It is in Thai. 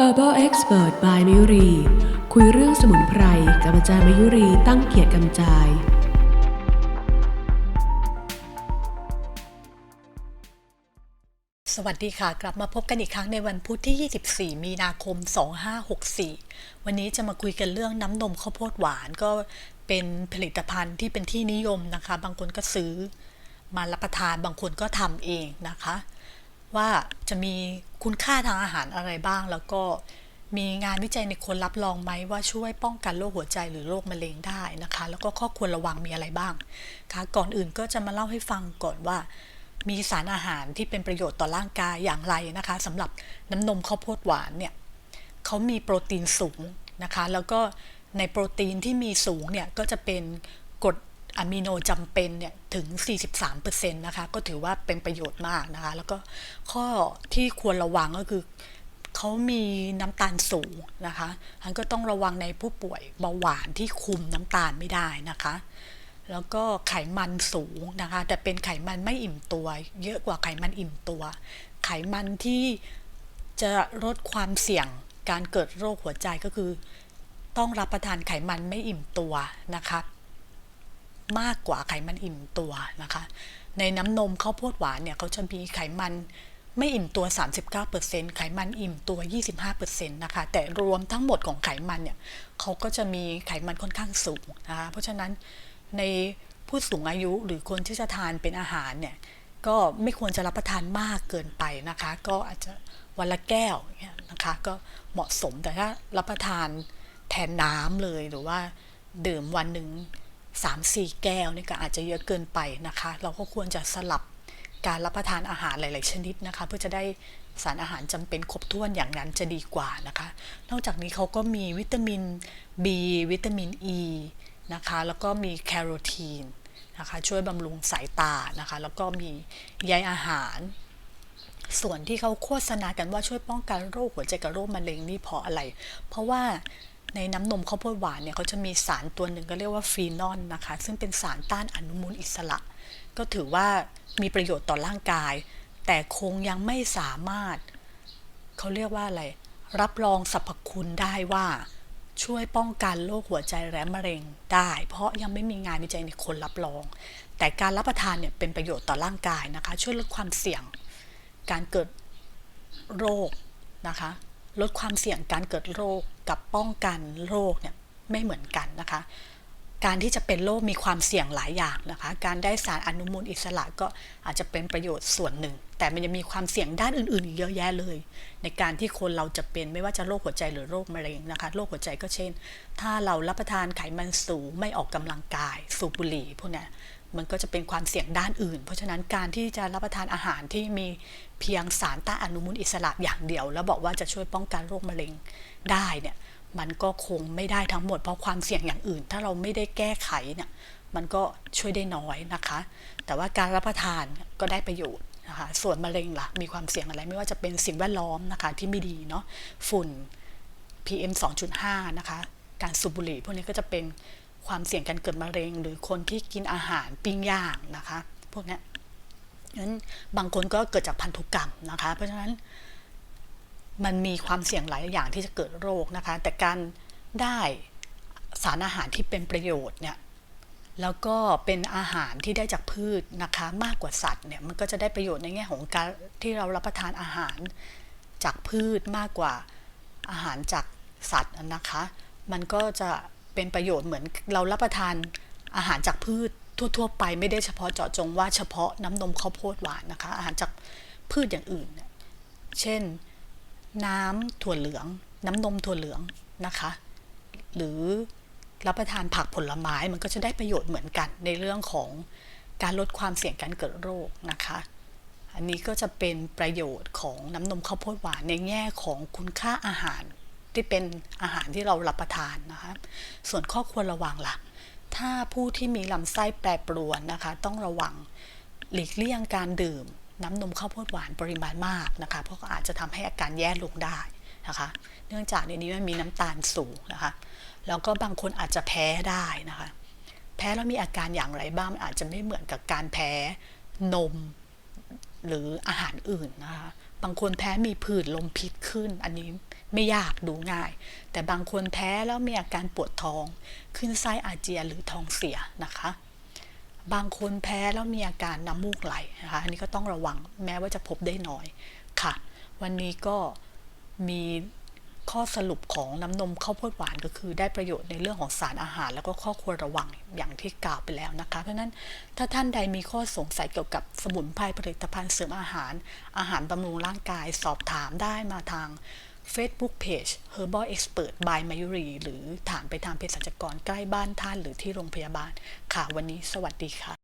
Herbal Expert by มยุรีคุยเรื่องสมุนไพรกับอาจารย์มยุรีตั้งเกียรติกำจาย สวัสดีค่ะ กลับมาพบกันอีกครั้งในวันพุธที่ 24 มีนาคม 2564 วันนี้จะมาคุยกันเรื่องน้ำนมข้าวโพดหวานก็เป็นผลิตภัณฑ์ที่เป็นที่นิยมนะคะ บางคนก็ซื้อมารับประทานบางคนก็ทำเองนะคะ ว่าจะมีคุณค่าทางอาหารอะไรบ้าง แล้วก็มีงานวิจัยในคนรับรองไหมว่าช่วยป้องกันโรคหัวใจหรือโรคมะเร็งได้นะคะ แล้วก็ข้อควรระวังมีอะไรบ้างคะก่อนอื่นก็จะมาเล่าให้ฟังก่อนว่า มีสารอาหารที่เป็นประโยชน์ต่อร่างกายอย่างไรนะคะสำหรับน้ำนมข้าวโพดหวานเนี่ยเขามีโปรตีนสูงนะคะ แล้วก็ในโปรตีนที่มีสูงเนี่ยก็จะเป็น อะมิโนจำเป็นเนี่ยถึง 43%นะคะ ก็ถือว่าเป็นประโยชน์มากนะคะ แล้วก็ข้อที่ควรระวังก็คือเขามีน้ำตาลสูงนะคะอันก็ต้องระวังในผู้ป่วยเบาหวานที่คุมน้ำตาลไม่ได้นะคะ แล้วก็ไขมันสูงนะคะ แต่เป็นไขมันไม่อิ่มตัว เยอะกว่าไขมันอิ่มตัว ไขมันที่จะลดความเสี่ยงการเกิดโรคหัวใจก็คือ ต้องรับประทานไขมันไม่อิ่มตัวนะคะ มากกว่าไขมันอิ่มตัวนะคะ ในน้ำนมข้าวโพดหวานเนี่ยเขาจะมีไขมันไม่อิ่มตัว 39%ไขมันอิ่มตัว 25%นะคะ แต่รวมทั้งหมดของไขมันเนี่ยเขาก็จะมีไขมันค่อนข้างสูงนะคะ เพราะฉะนั้นในผู้สูงอายุหรือคนที่จะทานเป็นอาหารเนี่ยก็ไม่ควรจะรับประทานมากเกินไปนะคะ ก็อาจจะวันละแก้วเนี่ยนะคะ ก็เหมาะสมแต่ถ้ารับประทานแทนน้ำเลยหรือว่าดื่มวันหนึ่ง สามสี่แก้วนี่ก็อาจจะเยอะเกินไปนะคะ เราก็ควรจะสลับการรับประทานอาหารหลาย ๆ ชนิดนะคะ เพื่อจะได้สารอาหารจำเป็นครบถ้วนอย่างนั้นจะดีกว่านะคะ นอกจากนี้เขาก็มีวิตามิน B วิตามิน E นะคะ แล้วก็มีแคโรทีนนะคะช่วยบำรุงสายตานะคะ แล้วก็มีใยอาหาร ส่วนที่เขาโฆษณากันว่าช่วยป้องกันโรคหัวใจกับโรคมะเร็งนี่เพราะอะไร เพราะว่า ในน้ำนมข้าวโพดหวานเนี่ยเขาจะมีสารตัวหนึ่งก็เรียกว่าฟีนอลนะคะ ซึ่งเป็นสารต้านอนุมูลอิสระ ก็ถือว่ามีประโยชน์ต่อร่างกาย แต่คงยังไม่สามารถ เขาเรียกว่าอะไร รับรองสรรพคุณได้ว่าช่วยป้องกันโรคหัวใจและมะเร็งได้ เพราะยังไม่มีงานวิจัยในคนรับรอง แต่การรับประทานเนี่ยเป็นประโยชน์ต่อร่างกายนะคะ ช่วยลดความเสี่ยง การเกิดโรคนะคะ ลดความเสี่ยงการเกิดโรคกับป้องกันโรคเนี่ยไม่เหมือนกันนะคะ การที่จะเป็นโรคมีความเสี่ยงหลายอย่างนะคะ การได้สารอนุมูลอิสระก็อาจจะเป็นประโยชน์ส่วนหนึ่ง แต่มันยังมีความเสี่ยงด้านอื่นๆอีกเยอะแยะเลย ในการที่คนเราจะเป็นไม่ว่าจะโรคหัวใจหรือโรคมะเร็งนะคะ โรคหัวใจก็เช่น ถ้าเรารับประทานไขมันสูงไม่ออกกำลังกาย สูบบุหรี่พวกนี้มันก็จะเป็นความเสี่ยงด้านอื่น เพราะฉะนั้นการที่จะรับประทานอาหารที่มีเพียงสารต้านอนุมูลอิสระอย่างเดียว แล้วบอกว่าจะช่วยป้องกันโรคมะเร็งได้เนี่ย มันก็คงไม่ได้ทั้งหมดเพราะความเสี่ยงอย่างอื่น ถ้าเราไม่ได้แก้ไขเนี่ยมันก็ช่วยได้น้อยนะคะ แต่ว่าการรับประทานก็ได้ประโยชน์นะคะส่วนมะเร็งล่ะมีความเสี่ยงอะไรไม่ว่าจะเป็นสิ่งแวดล้อมนะคะที่ไม่ดีเนาะฝุ่น PM 2.5 นะคะ การสูบบุหรี่พวกนี้ก็จะเป็นความเสี่ยงการเกิดมะเร็ง หรือคนที่กินอาหารปิ้งย่างนะคะ พวกนี้นั้นบางคนก็เกิดจากพันธุกรรมนะคะ เพราะฉะนั้น มันมีความเสี่ยงหลายอย่างที่จะเกิดโรคนะคะ แต่การได้สารอาหารที่เป็นประโยชน์เนี่ยแล้วก็เป็นอาหารที่ได้จากพืชนะคะมากกว่าสัตว์เนี่ยมันก็จะได้ประโยชน์ในแง่ของการที่เรารับประทานอาหารจากพืชมากกว่าอาหารจากสัตว์นะคะ มันก็จะเป็นประโยชน์เหมือนเรารับประทานอาหารจากพืชทั่ว ๆ ไปไม่ได้เฉพาะเจาะจงว่าเฉพาะน้ำนมข้าวโพดหวานนะคะ อาหารจากพืชอย่างอื่นเนี่ยเช่น น้ำถั่วเหลือง น้ำนมถั่วเหลืองนะคะ หรือรับประทานผักผลไม้มันก็จะได้ประโยชน์เหมือนกันในเรื่องของการลดความเสี่ยงการเกิดโรคนะคะ อันนี้ก็จะเป็นประโยชน์ของน้ำนมข้าวโพดหวานในแง่ของคุณค่าอาหารที่เป็นอาหารที่เรารับประทานนะคะ ส่วนข้อควรระวังล่ะ ถ้าผู้ที่มีลำไส้แปรปรวนนะคะ ต้องระวังหลีกเลี่ยงการดื่ม น้ำนมข้าวโพดหวานปริมาณมากนะคะเพราะอาจจะทำให้อาการแย่ลงได้นะคะ เนื่องจากในนี้มันมีน้ำตาลสูงนะคะ แล้วก็บางคนอาจจะแพ้ได้นะคะ แพ้แล้วมีอาการอย่างไรบ้างมันอาจจะไม่เหมือนกับการแพ้นมหรืออาหารอื่นนะคะ บางคนแพ้มีผื่นลมพิษขึ้น อันนี้ไม่ยากดูง่าย แต่บางคนแพ้แล้วมีอาการปวดท้อง ขึ้นไส้อาเจียนหรือท้องเสียนะคะ บางคนแพ้แล้วมีอาการน้ำมูกไหลนะคะอันนี้ก็ต้องระวังแม้ว่าจะพบได้น้อยค่ะ วันนี้ก็มีข้อสรุปของน้ำนมข้าวโพดหวานก็คือได้ประโยชน์ในเรื่องของสารอาหาร แล้วก็ข้อควรระวังอย่างที่กล่าวไปแล้วนะคะ เพราะนั้นถ้าท่านใดมีข้อสงสัยเกี่ยวกับสมุนไพรผลิตภัณฑ์เสริมอาหาร อาหารบำรุงร่างกายสอบถามได้มาทาง Facebook Page Herbal Expert by Mayuri หรือถามไปทางเภสัชกรใกล้บ้านท่านหรือที่โรงพยาบาล ค่ะ วันนี้สวัสดีค่ะ